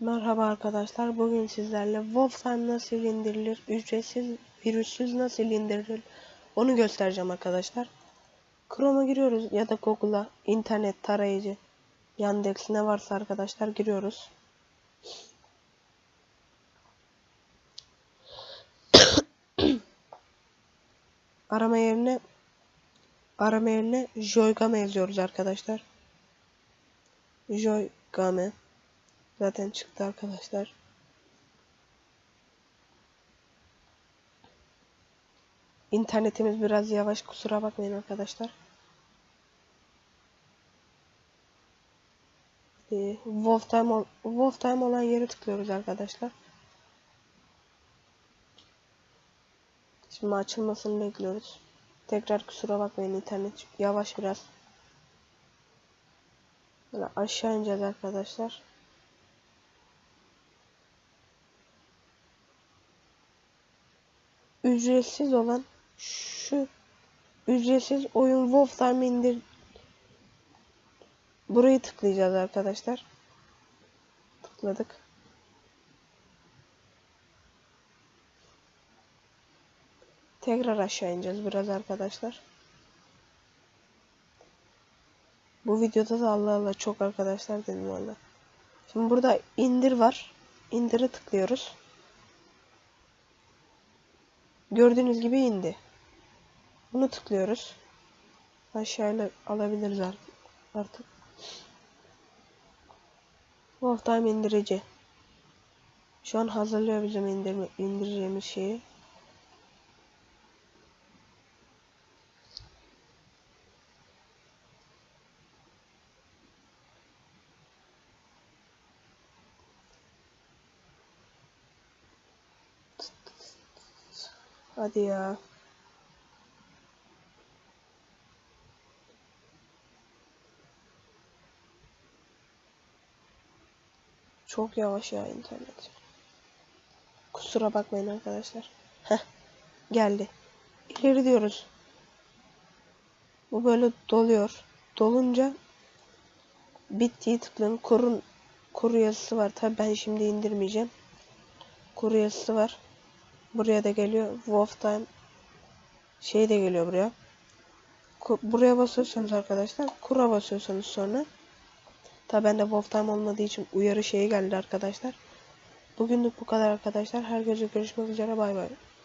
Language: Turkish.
Merhaba arkadaşlar. Bugün sizlerle Wolfenstein nasıl indirilir, ücretsiz, virüssüz nasıl indirilir onu göstereceğim arkadaşlar. Chrome'a giriyoruz ya da Google'a, internet tarayıcı, Yandex ne varsa arkadaşlar giriyoruz. arama yerine arama yerine Joygame yazıyoruz arkadaşlar. Joygame Zaten çıktı arkadaşlar. İnternetimiz biraz yavaş kusura bakmayın arkadaşlar. Ee, Wolf Time, Wolf Time olan yere tıklıyoruz arkadaşlar. Şimdi açılmasını bekliyoruz. Tekrar kusura bakmayın internet yavaş biraz. Böyle aşağı ineceğiz arkadaşlar. Ücretsiz olan şu ücretsiz oyun Wolf Time indir burayı tıklayacağız arkadaşlar. Tıkladık. Tekrar aşağı ineceğiz biraz arkadaşlar. Bu videoda da Allah Allah çok arkadaşlar dedim valla. Şimdi burada indir var. İndire tıklıyoruz. Gördüğünüz gibi indi. Bunu tıklıyoruz. Aşağıya alabiliriz artık. Wolf Time indirici. Şu an hazırlıyor bizim indirme, indireceğimiz şeyi. Hadi ya. Çok yavaş ya internet. Kusura bakmayın arkadaşlar. Heh. Geldi. İleri diyoruz. Bu böyle doluyor. Dolunca bittiği tıklayın. Kurun kuru yazısı var. Tabi ben şimdi indirmeyeceğim. Kuru yazısı var. Buraya da geliyor. Wolf Time şey de geliyor buraya. Buraya basıyorsunuz arkadaşlar. Kura basıyorsunuz sonra. Tabi bende Wolf Time olmadığı için uyarı şeyi geldi arkadaşlar. Bugünlük bu kadar arkadaşlar. Herkese görüşmek üzere. Bay bay.